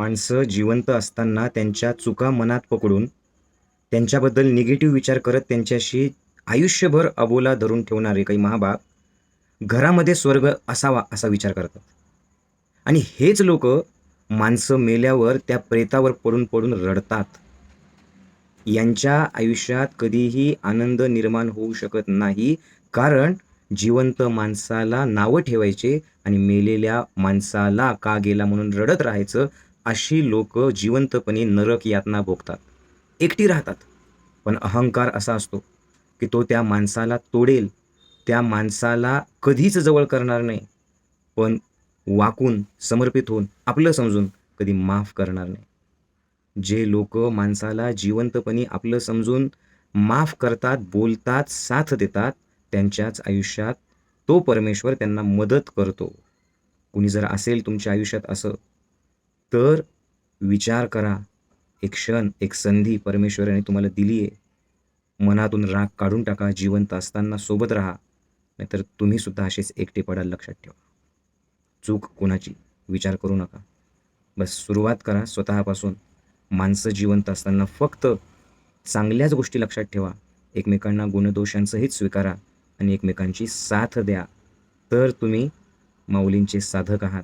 माणसं जिवंत असताना त्यांच्या चुका मनात पकडून त्यांच्याबद्दल निगेटिव्ह विचार करत त्यांच्याशी आयुष्यभर अबोला धरून ठेवणारे काही महाबाप घरामध्ये स्वर्ग असावा असा विचार करतात. आणि हेच लोक माणसं मेल्यावर त्या प्रेतावर पडून पडून रडतात. यांच्या आयुष्यात कधीही आनंद निर्माण होऊ शकत नाही कारण जिवंत माणसाला नावं ठेवायचे आणि मेलेल्या माणसाला का गेला म्हणून रडत राहायचं अशी लोक जिवंतपणे नरक यातना भोगतात. एकटी राहतात. पण अहंकार असा असतो की तो त्या माणसाला तोडेल. त्या माणसाला कधीच जवळ करणार नाही. पण वाकून समर्पित होऊन आपलं समजून कधी माफ करणार नाही. जे लोक माणसाला जिवंतपणे आपलं समजून माफ करतात बोलतात साथ देतात त्यांच्याच आयुष्यात तो परमेश्वर त्यांना मदत करतो. कुणी जर असेल तुमच्या आयुष्यात असं तर विचार करा. एक क्षण एक संधी परमेश्वराने तुम्हाला दिली आहे. मनातून राग काढून टाका जिवंत असताना सोबत राहा. नाहीतर तुम्ही सुद्धा असेच एकटे पडाल लक्षात ठेवा. चूक कोणाची? विचार करू नका. बस सुरुवात करा स्वतःपासून. माणसं जिवंत असताना फक्त चांगल्याच गोष्टी लक्षात ठेवा. एकमेकांना गुणदोषांसहित स्वीकारा आणि एकमेकांची साथ द्या. तर तुम्ही माऊलींचे साधक आहात.